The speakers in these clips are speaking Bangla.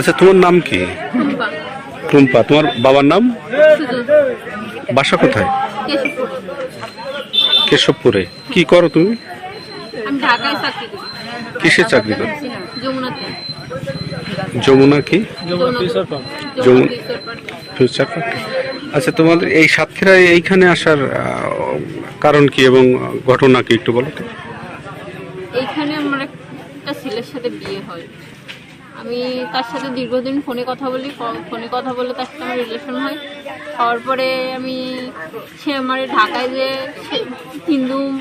আচ্ছা তোমার নাম কি? টুম্পা। তোমার বাবার নাম? বাসা কোথায়? কেশবপুরে। কি করো তুমি? আমি ঢাকায় চাকরি করি। কিসে চাকরি করো? যমুনা কি? ফিউচার আচ্ছা তোমাদের এই সাতক্ষীরায় এইখানে আসার কারণ কি এবং ঘটনা কি একটু বলো তো? এইখানে আমার একটা ছেলের সাথে বিয়ে হয়। আমি তার সাথে দীর্ঘদিন ফোনে কথা বলি ফোনে কথা বলে তার সাথে আমার রিলেশন হয়। হওয়ার পরে আমি সে আমার ঢাকায় যে হিন্দু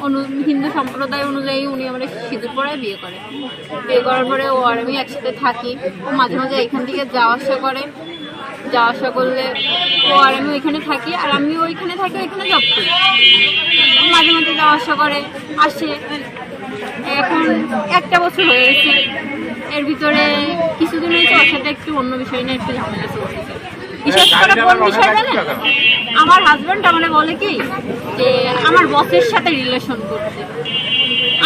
অনু- হিন্দু সম্প্রদায় অনুযায়ী উনি আমার সিঁদুর পরে বিয়ে করে। বিয়ে করার পরে ও আর আমি একসাথে থাকি। ও মাঝে মাঝে এখান থেকে যাওয়া আসা করে। যাওয়া আসা করলে ও আর আমি ওইখানে থাকি আর আমি ওইখানে থাকি, ওইখানে জব করি। মাঝে মাঝে যাওয়া আসা করে, আসে। এখন একটা বছর হয়ে গেছে। এর ভিতরে কিছুদিন হয়েছে ওর সাথে একটু অন্য বিষয় নিয়ে একটু ঝামেলা চলছে বিশেষ করে কোন বিষয় জানেন আমার হাজব্যান্ড আমাকে বলে কি যে আমার বসের সাথে রিলেশন করতে।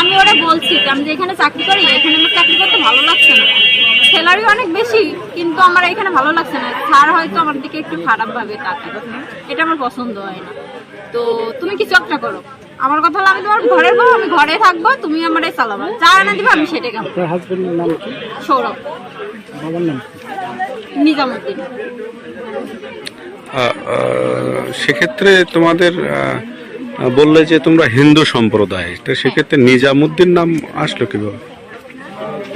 আমি ওরা বলছি যে আমি যে এখানে চাকরি করি এখানে আমার চাকরি করতে ভালো লাগছে না। স্যালারি অনেক বেশি কিন্তু আমার এখানে ভালো লাগছে না। স্যার হয়তো আমার দিকে একটু খারাপ ভাবে তাকায়। এটা আমার পছন্দ হয় না। তো তুমি কিছু একটা করো? আমার কথা হলো আমি তোমার ঘরের বউ আমি ঘরে থাকব তুমি আমার চালাবা। যা এনে দিবা আমি সেটা খাব। আপনার হাজবেন্ডের নাম কি? সৌরভ। বাবার নাম নিজামুদ্দিন। সেক্ষেত্রে তোমাদের বললে যে তোমরা হিন্দু সম্প্রদায় তো সেক্ষেত্রে নিজামুদ্দিন নাম আসলো কীভাবে?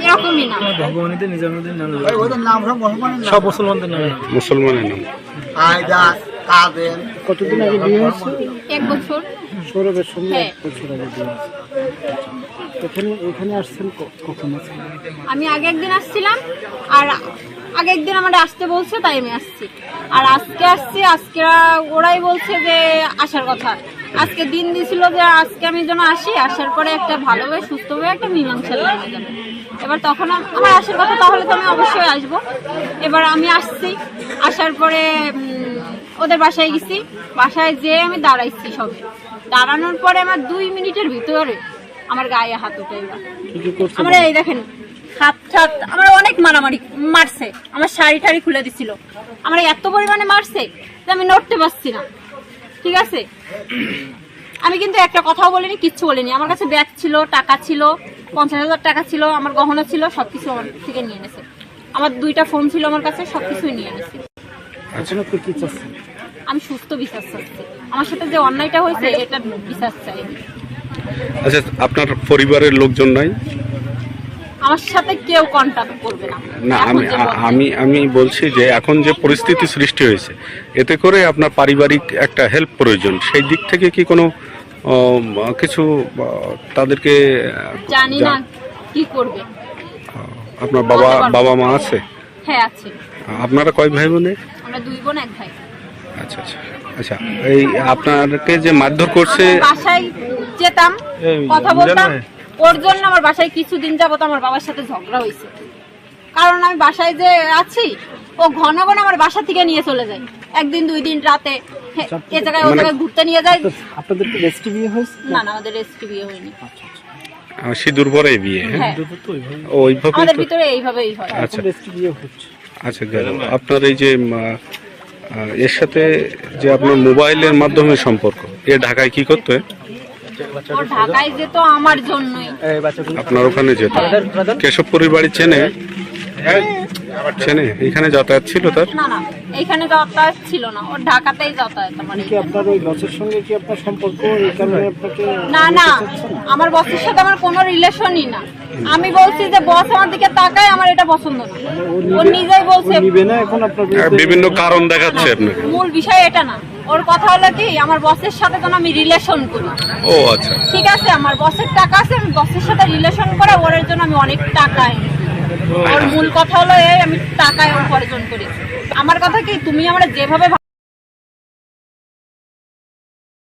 এরকমই না ভগবানীতে নিজামুদ্দিন নাম সব মুসলমানদের নাম। মুসলমানের নাম। কতদিন আগে বিয়ে হয়েছে? এক বছর। সৌরভের সঙ্গে হ্যাঁ। এখানে এখানে আসছেন কখন আমি আগে একদিন আসছিলাম আর আগে একদিন আমার আসতে বলছে তাই আমি আসছি। আর আজকে আসছি আজকে ওরাই বলছে যে আসার কথা। আজকে দিন দিছিল যে আজকে আমি যেন আসি আসার পরে একটা ভালোভাবে সুস্থভাবে একটা মীমাংসা যাবে এবার তখন আমার আসার কথা তাহলে তো আমি অবশ্যই আসব। এবার আমি আসছি আসার পরে ওদের বাসায় গেছি। বাসায় যেয়ে আমি দাঁড়াইছি সবে। দাঁড়ানোর পরে আমার দুই মিনিটের ভিতরে আমার গায়ে হাত উঠে আমরা এই দেখেন হাত ছাত আমার অনেক মারামারি মারছে। আমার শাড়ি টাড়ি খুলে দিছিল। আমার এত পরিমাণে মারছে যে আমি নড়তে পারছি না। ঠিক আছে? আমি কিন্তু একটা কথাও বলিনি কিচ্ছু বলিনি। আমার কাছে ব্যাগ ছিল টাকা ছিল পঞ্চাশ হাজার টাকা ছিল আমার গহনা ছিল সবকিছু আমার থেকে নিয়ে এনেছে। আমার দুইটা ফোন ছিল আমার কাছে সবকিছুই নিয়ে এনেছে। আপনি কি চাচ্ছেন? আমি সুস্থ বিশ্বাস চাচ্ছি আমার সাথে যে অন্যায়টা হয়েছে এটা বিশ্বাস চাই। আচ্ছা আপনার পরিবারের লোকজন নাই? আমার সাথে কেউ করবে না। না আমি। আমি আমি বলছি যে এখন যে পরিস্থিতি সৃষ্টি হয়েছে এতে করে আপনার পারিবারিক একটা হেল্প প্রয়োজন। সেই দিক থেকে কি কোনো কিছু তাদেরকে জানি না কি করবে। আপনার বাবা বাবা মা আছে? হ্যাঁ আছে। আপনারা কয় ভাই বোনে আমরা দুই বোন এক ভাই। আচ্ছা আচ্ছা। আচ্ছা এই আপনাকে যে মারধর করছে বাসায় যেতাম কথা বলতাম। ওর জন্য আমার বাসায় কিছুদিন যাবত আমার বাবার সাথে ঝগড়া হয়েছে। কারণ আমি বাসায় যে আছি ও ঘন ঘন আমার বাসা থেকে নিয়ে চলে যায়। একদিন দুই দিন রাতে এ জায়গায় ও মানে- জায়গায় ঘুরতে নিয়ে যায়। আপনাদের কি রেস্টি বিয়ে হয়েছে? না না আমাদের রেস্টি বিয়ে হয়নি। আহ, সিঁদুর পরে বিয়ে হ্যাঁ? হ্যাঁ। ওইভাবে আমাদের ভিতরে এইভাবেই হয়। আচ্ছা। রেস্টি বিয়ে হচ্ছে। আচ্ছা আপনার এই যে এর সাথে যে আপনার মোবাইলের মাধ্যমে সম্পর্ক এ ঢাকায় কি করতে ও ঢাকায় যেত আমার জন্যই। আপনার ওখানে যেত। কেশবপুরের বাড়ি চেনে? চেনে এখানে যাতায়াত ছিল তার? না না এইখানে যাতায়াত ছিল না। ওর ঢাকাতেই যাতায়াত আমার কি আপনার ওই বসের সঙ্গে কি আপনার সম্পর্ক? এই কারণে আপনাকে না না আমার বসের সাথে আমার কোনো রিলেশনই না। আমি বলছি যে বস আমার দিকে তাকায় আমার এটা পছন্দ না। ও নিজেই বলছে নিবে না এখন আপনার বিভিন্ন কারণ দেখাচ্ছে আপনাকে। মূল বিষয় এটা না। ওর কথা হলো কি আমার বসের সাথে যেন আমি রিলেশন করি। ও আচ্ছা। ঠিক আছে আমার বসের টাকা আছে আমি বসের সাথে রিলেশন করে ওর জন্য আমি অনেক টাকা এনেছি। ওর মূল কথা হলো এই আমি টাকায় উপার্জন করি আমার কথা কি, তুমি আমরা যেভাবে